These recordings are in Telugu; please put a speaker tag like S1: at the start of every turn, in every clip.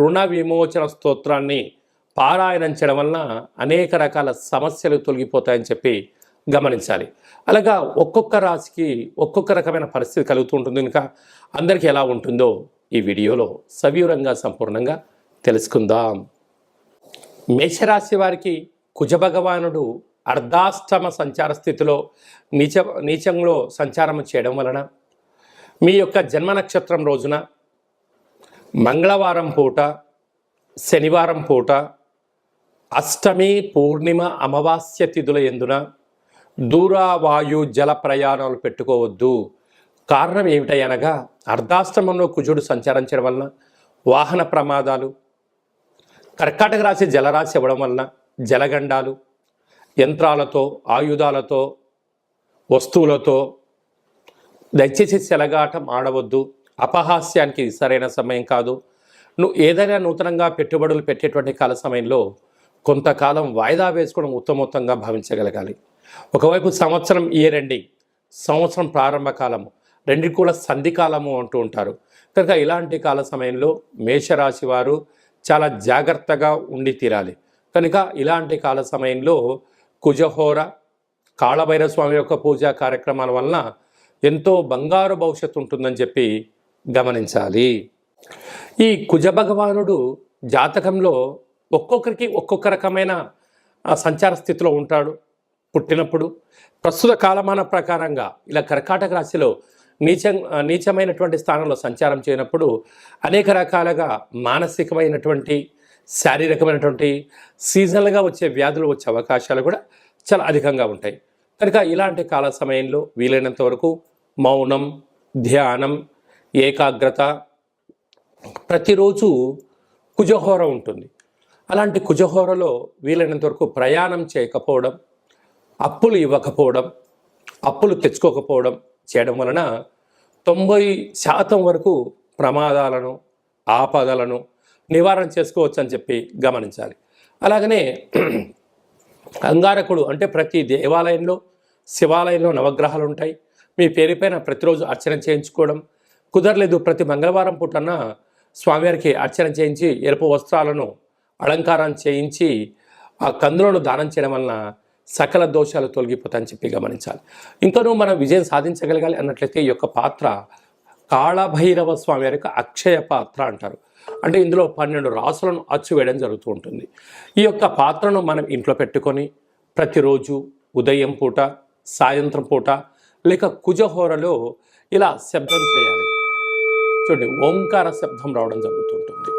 S1: రుణ విమోచన స్తోత్రాన్ని పారాయణం చేయడం వలన అనేక రకాల సమస్యలు తొలగిపోతాయని చెప్పి గమనించాలి. అలాగా ఒక్కొక్క రాశికి ఒక్కొక్క రకమైన పరిస్థితి కలుగుతూ ఉంటుంది. కనుక అందరికీ ఎలా ఉంటుందో ఈ వీడియోలో సవివరంగా సంపూర్ణంగా తెలుసుకుందాం. మేషరాశి వారికి కుజ భగవానుడు అర్ధాష్టమ సంచార స్థితిలో నీచ నీచంలో సంచారం చేయడం వలన మీ యొక్క జన్మ నక్షత్రం రోజున మంగళవారం పూట శనివారం పూట అష్టమి పూర్ణిమ అమావాస్య తిథుల ఎందున దూరావాయు జల ప్రయాణాలు పెట్టుకోవద్దు. కారణం ఏమిటనగా అర్ధాశ్రమంలో కుజుడు సంచరించడం వలన వాహన ప్రమాదాలు కర్కాటక రాశి జలరాశి ఇవ్వడం వలన జలగండాలు యంత్రాలతో ఆయుధాలతో వస్తువులతో దయచేసి సెలగాటం ఆడవద్దు. అపహాస్యానికి ఇది సరైన సమయం కాదు. నువ్వు ఏదైనా నూతనంగా పెట్టుబడులు పెట్టేటువంటి కాల సమయంలో కొంతకాలం వాయిదా వేసుకోవడం ఉత్తమోత్తంగా భావించగలగాలి. ఒకవైపు సంవత్సరం ఇయర్ ఎండింగ్ సంవత్సరం ప్రారంభ కాలము రెండు కూడా సంధి కాలము అంటూ ఉంటారు. కనుక ఇలాంటి కాల సమయంలో మేషరాశి వారు చాలా జాగ్రత్తగా ఉండి తీరాలి. కనుక ఇలాంటి కాల సమయంలో కుజహోర కాళభైరస్వామి యొక్క పూజా కార్యక్రమాల వలన ఎంతో బంగారు భవిష్యత్తు ఉంటుందని చెప్పి గమనించాలి. ఈ కుజ భగవానుడు జాతకంలో ఒక్కొక్కరికి ఒక్కొక్క రకమైన సంచార స్థితిలో ఉంటాడు. పుట్టినప్పుడు ప్రస్తుత కాలమాన ప్రకారంగా ఇలా కర్కాటక రాశిలో నీచం నీచమైనటువంటి స్థానంలో సంచారం చేయనప్పుడు అనేక రకాలుగా మానసికమైనటువంటి శారీరకమైనటువంటి సీజనల్గా వచ్చే వ్యాధులు వచ్చే అవకాశాలు కూడా చాలా అధికంగా ఉంటాయి. కనుక ఇలాంటి కాల సమయంలో వీలైనంత వరకు మౌనం ధ్యానం ఏకాగ్రత ప్రతిరోజు కుజహోర ఉంటుంది. అలాంటి కుజహోరలో వీలైనంత వరకు ప్రయాణం చేయకపోవడం అప్పులు ఇవ్వకపోవడం అప్పులు తెచ్చుకోకపోవడం చేయడం వలన తొంభై శాతం వరకు ప్రమాదాలను ఆపదలను నివారణ చేసుకోవచ్చు అని చెప్పి గమనించాలి. అలాగనే అంగారకుడు అంటే ప్రతి దేవాలయంలో శివాలయంలో నవగ్రహాలు ఉంటాయి. మీ పేరుపైన ప్రతిరోజు అర్చన చేయించుకోవడం కుదరలేదు. ప్రతి మంగళవారం పూటన స్వామివారికి అర్చన చేయించి ఎరుపు వస్త్రాలను అలంకారం చేయించి ఆ కందులను దానం చేయడం వలన సకల దోషాలు తొలగిపోతాయని చెప్పి గమనించాలి. ఇంకనూ మనం విజయం సాధించగలగాలి అన్నట్లయితే ఈ యొక్క పాత్ర కాళభైరవ స్వామి వారి యొక్క అక్షయ పాత్ర అంటారు. అంటే ఇందులో పన్నెండు రాసులను అచ్చువేయడం జరుగుతూ ఉంటుంది. ఈ యొక్క పాత్రను మనం ఇంట్లో పెట్టుకొని ప్రతిరోజు ఉదయం పూట సాయంత్రం పూట లేక కుజహోరలో ఇలా శబ్దం చేయాలి. చూడండి ఓంకార శబ్దం రావడం జరుగుతుంటుంది.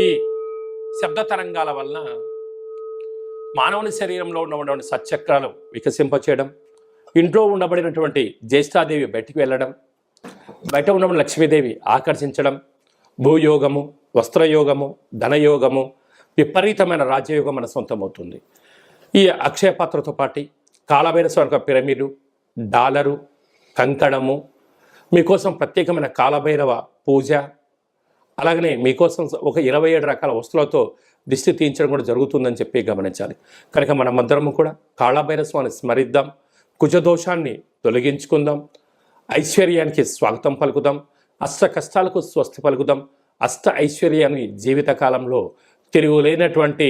S1: ఈ శబ్ద తరంగాల వలన మానవుని శరీరంలో ఉన్నటువంటి సత్చక్రాలు వికసింపచేయడం ఇంట్లో ఉండబడినటువంటి జ్యేష్ఠాదేవి బయటికి వెళ్ళడం బయట ఉన్నటువంటి లక్ష్మీదేవి ఆకర్షించడం భూయోగము వస్త్రయోగము ధనయోగము విపరీతమైన రాజ్యయుగం మన సొంతమవుతుంది. ఈ అక్షయ పాత్రతో పాటు కాలభైర స్వర్గ పిరమిడు డాలరు కంకణము మీకోసం ప్రత్యేకమైన కాలభైరవ పూజ అలాగనే మీకోసం ఒక ఇరవై ఏడు రకాల వస్తువులతో దిష్టి తీయించడం కూడా జరుగుతుందని చెప్పి గమనించాలి. కనుక మనమందరము కూడా కాళభైర స్వామిని స్మరిద్దాం కుజదోషాన్ని తొలగించుకుందాం ఐశ్వర్యానికి స్వాగతం పలుకుదాం అష్ట కష్టాలకు స్వస్తి పలుకుదాం అష్ట ఐశ్వర్యాన్ని జీవితకాలంలో తిరుగులేనటువంటి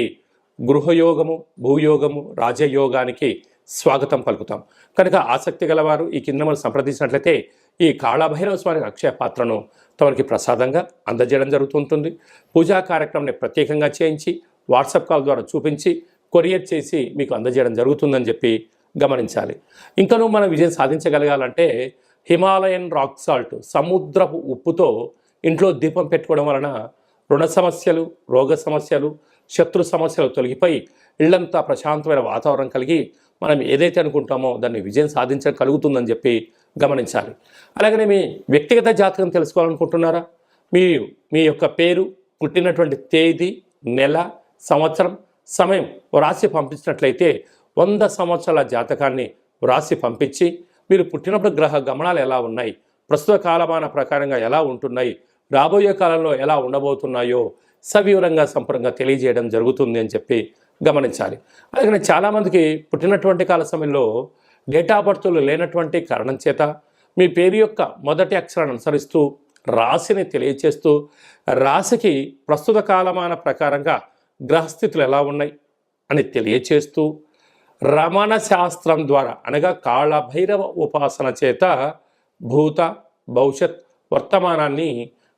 S1: గృహయోగము భూయోగము రాజయోగానికి స్వాగతం పలుకుతాం. కనుక ఆసక్తి గలవారు ఈ కింద మనం సంప్రదించినట్లయితే ఈ కాళభైరవ స్వామి అక్షయ పాత్రను తమకి ప్రసాదంగా అందజేయడం జరుగుతుంటుంది. పూజా కార్యక్రమాన్ని ప్రత్యేకంగా చేయించి వాట్సాప్ కాల్ ద్వారా చూపించి కొరియర్ చేసి మీకు అందజేయడం జరుగుతుందని చెప్పి గమనించాలి. ఇంకనూ మనం విజయం సాధించగలగాలంటే హిమాలయన్ రాక్ సాల్ట్ సముద్రపు ఉప్పుతో ఇంట్లో దీపం పెట్టుకోవడం వలన రుణ సమస్యలు రోగ సమస్యలు శత్రు సమస్యలు తొలగిపోయి ఇళ్ళంతా ప్రశాంతమైన వాతావరణం కలిగి మనం ఏదైతే అనుకుంటామో దాన్ని విజయం సాధించడం కలుగుతుందని చెప్పి గమనించాలి. అలాగనే మీ వ్యక్తిగత జాతకం తెలుసుకోవాలనుకుంటున్నారా? మీ మీ యొక్క పేరు పుట్టినటువంటి తేదీ నెల సంవత్సరం సమయం వ్రాసి పంపించినట్లయితే వంద సంవత్సరాల జాతకాన్ని వ్రాసి పంపించి మీరు పుట్టినప్పుడు గ్రహ గమనాలు ఎలా ఉన్నాయి? ప్రస్తుత కాలమాన ప్రకారంగా ఎలా ఉంటున్నాయి? రాబోయే కాలంలో ఎలా ఉండబోతున్నాయో సవివరంగా సంపూర్ణంగా తెలియజేయడం జరుగుతుంది అని చెప్పి గమనించాలి. అలాగే చాలామందికి పుట్టినటువంటి కాల సమయంలో డేట్ ఆఫ్ బర్త్లు లేనటువంటి కారణం చేత మీ పేరు యొక్క మొదటి అక్షరాన్ని అనుసరిస్తూ రాశిని తెలియచేస్తూ రాశికి ప్రస్తుత కాలమాన ప్రకారంగా గ్రహస్థితులు ఎలా ఉన్నాయి అని తెలియచేస్తూ రమణ శాస్త్రం ద్వారా అనగా కాళభైరవ ఉపాసన చేత భూత భవిష్యత్ వర్తమానాన్ని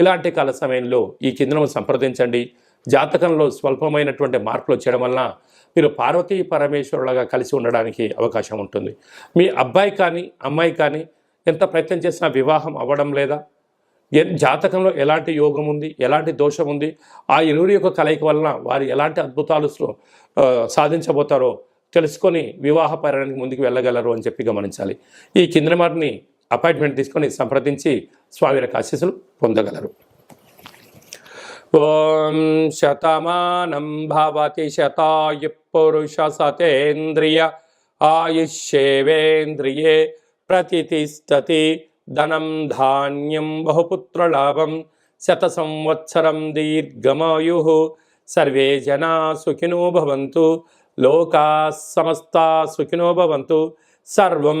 S1: ఇలాంటి కాల సమయంలో ఈ కిందను సంప్రదించండి. జాతకంలో స్వల్పమైనటువంటి మార్పులు వచ్చేయడం వలన మీరు పార్వతీ పరమేశ్వరులుగా కలిసి ఉండడానికి అవకాశం ఉంటుంది. మీ అబ్బాయి కానీ అమ్మాయి కానీ ఎంత ప్రయత్నం చేసినా వివాహం అవ్వడం లేదా? జాతకంలో ఎలాంటి యోగం ఉంది? ఎలాంటి దోషం ఉంది? ఆ ఇరువురి యొక్క కలయిక వలన వారు ఎలాంటి అద్భుతాలు సాధించబోతారో తెలుసుకొని వివాహ పర్యానికి ముందుకు వెళ్ళగలరు అని చెప్పి గమనించాలి. ఈ కింద అపాయింట్మెంట్ తీసుకొని సంప్రదించి స్వామి యొక్క ఆశీస్సులు పొందగలరు. ఓం శతమానం భవతి శతాయు పురుష సతేంద్రియ ఆయుష్యేవేంద్రియే ప్రతిష్టతి ధనం ధాన్యం బహుపుత్రలాభం శత సంవత్సరం దీర్ఘమాయు సర్వే జనా సుఖినో భవంతు లోకా సమస్త సుఖినో భవంతు సర్వం